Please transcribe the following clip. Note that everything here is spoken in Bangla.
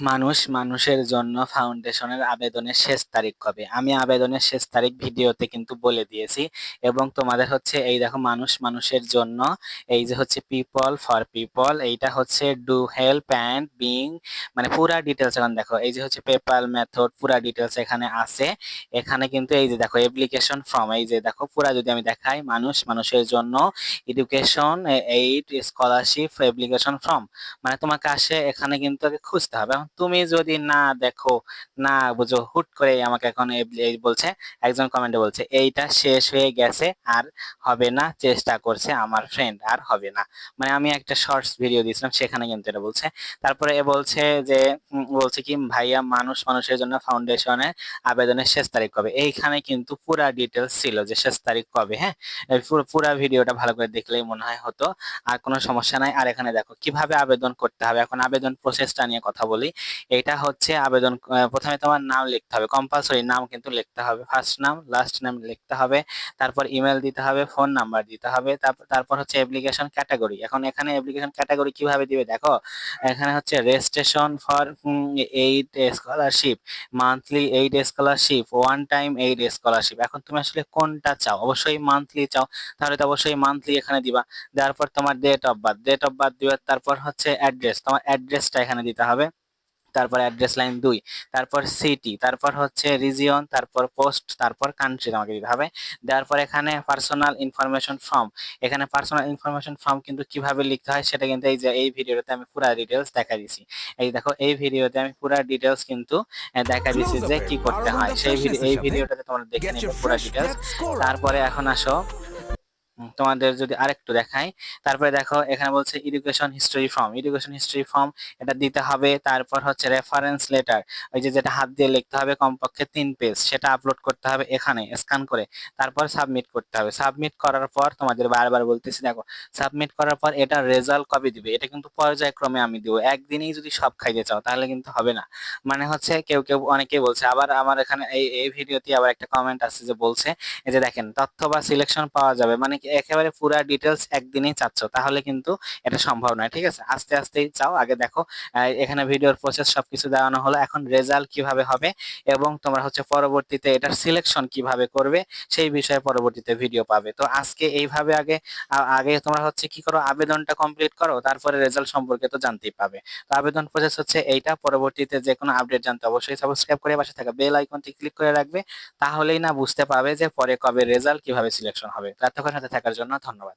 মানুষ মানুষের জন্য ফাউন্ডেশনের আবেদনের শেষ তারিখ কবে? আমি আবেদনের শেষ তারিখ ভিডিওতে কিন্তু বলে দিয়েছি। এবং তোমাদের হচ্ছে এই দেখো মানুষ মানুষের জন্য এই যে হচ্ছে পিপল ফর পিপল এইটা হচ্ছে ডু হেল্প অ্যান্ড বিং মানে পুরা ডিটেলস এখন দেখো। এই যে হচ্ছে পেপাল মেথড পুরা ডিটেলস এখানে আছে। এখানে কিন্তু এই যে দেখো অ্যাপ্লিকেশন ফর্ম এই যে দেখো পুরা যদি আমি দেখাই মানুষ মানুষের জন্য education aid scholarship application form মানে তোমাকে আসে এখানে কিন্তু খুঁজতে হবে। তুমি যদি না দেখো, না বুঝো, হুট করে আমাকে এখন বলছে, একজন কমেন্টে বলছে, এইটা শেষ হয়ে গেছে আর হবে না, চেষ্টা করছে আমার ফ্রেন্ড আর হবে না। মানে আমি একটা শর্টস ভিডিও দিয়েছিলাম, সেখানে কিন্তু এটা বলছে। তারপরে এ বলছে যে বলছে কি, ভাইয়া, মানুষ মানুষের জন্য ফাউন্ডেশনে আবেদনের শেষ তারিখ কবে? এইখানে কিন্তু পুরা ডিটেলস ছিল যে শেষ তারিখ কবে হ্যাঁ? পুরা ভিডিওটা ভালো করে দেখলেই মনে হয় হতো, আর কোনো সমস্যা নাই। আর এখানে দেখো, কীভাবে আবেদন করতে হবে? এখন আবেদন প্রসেসটা নিয়ে কথা বলি। এটা হচ্ছে আবেদন প্রথমে তোমার নাম লিখতে হবে কম্পালসরি নাম কিন্তু লিখতে হবে ফার্স্ট নাম লাস্ট নাম লিখতে হবে, তারপর ইমেল দিতে হবে ফোন নাম্বার দিতে হবে তারপর তারপর হচ্ছে অ্যাপ্লিকেশন ক্যাটাগরি এখন এখানে অ্যাপ্লিকেশন ক্যাটাগরি কীভাবে দিবে দেখো, এখানে হচ্ছে registration for aid scholarship monthly aid scholarship one time aid scholarship এখন তুমি আসলে কোনটা চাও, অবশ্যই মান্থলি চাও, তাহলে তো অবশ্যই মান্থলি এখানে দিবা দেওয়ার পর তোমার date of birth date of birth দিবে, তারপর হচ্ছে অ্যাড্রেস তোমার অ্যাড্রেসটা এখানে দিতে হবে তারপর অ্যাড্রেস লাইন দুই তারপর সিটি তারপর হচ্ছে রিজিয়ন তারপর পোস্ট তারপর কান্ট্রি তোমাকে দিতে হবে। দেওয়ার পর এখানে পার্সোনাল ইনফরমেশন ফর্ম এখানে পার্সোনাল ইনফরমেশন ফর্ম কিন্তু কীভাবে লিখতে হয় সেটা কিন্তু এই যে এই ভিডিওতে আমি পুরো ডিটেলস দেখা দিছি। এই দেখো এই ভিডিওতে আমি পুরো ডিটেলস কিন্তু দেখা দিছি যে কি করতে হয়। সেই এই ভিডিওটাতে তোমরা দেখে নেবে পুরো ডিটেলস তারপরে এখন আসো। তোমাদের যদি আরেকটু দেখাই, তারপরে দেখো, এখানে বলছে education history form education history form এটা দিতে হবে, তারপর হচ্ছে রেফারেন্স লেটার ওই যে যেটা হাত দিয়ে লিখতে হবে, কমপক্ষে তিন পেজ সেটা আপলোড করতে হবে এখানে স্ক্যান করে। তারপর সাবমিট করতে হবে। সাবমিট করার পর তোমাদের বারবার বলতেছি, দেখো সাবমিট করার পর এটা রেজাল্ট কবে দিবে। এটা কিন্তু পর্যায়ক্রমে আমি দিব। একদিনেই যদি সব খাইতে চাও, তাহলে কিন্তু হবে না। মানে হচ্ছে কেউ কেউ অনেকে বলছে, আবার আমার এখানে এই এই ভিডিওতে আবার একটা কমেন্ট আছে যে বলছে, এই যে দেখেন, তথ্য বা সিলেকশন পাওয়া যাবে। মানে কি একেবারে পুরা ডিটেলস একদিনেই চাচ্ছ, তাহলে কিন্তু এটা সম্ভব নয়, ঠিক আছে? আস্তে আস্তেই চাও। আগে দেখো এখানে ভিডিওর প্রসেস সবকিছু দেওয়ানো হলো, এখন রেজাল্ট কীভাবে হবে এবং তোমরা হচ্ছে পরবর্তীতে এটার সিলেকশন কীভাবে করবে, সেই বিষয়ে পরবর্তীতে ভিডিও পাবে। তো আজকে এইভাবে আগে আগে তোমরা হচ্ছে কি করো, আবেদনটা কমপ্লিট করো, তারপরে রেজাল্ট সম্পর্কে তো জানতেই পাবে। তো আবেদন প্রসেস হচ্ছে এইটা, পরবর্তীতে যে কোনো আপডেট জানতে অবশ্যই সাবস্ক্রাইব করে পাশে থাকা বেল আইকনটি ক্লিক করে রাখবে, তাহলেই না বুঝতে পাবে যে পরে কবে রেজাল্ট কীভাবে সিলেকশন হবে। তো এতক্ষণ সাথে থাকার জন্য ধন্যবাদ।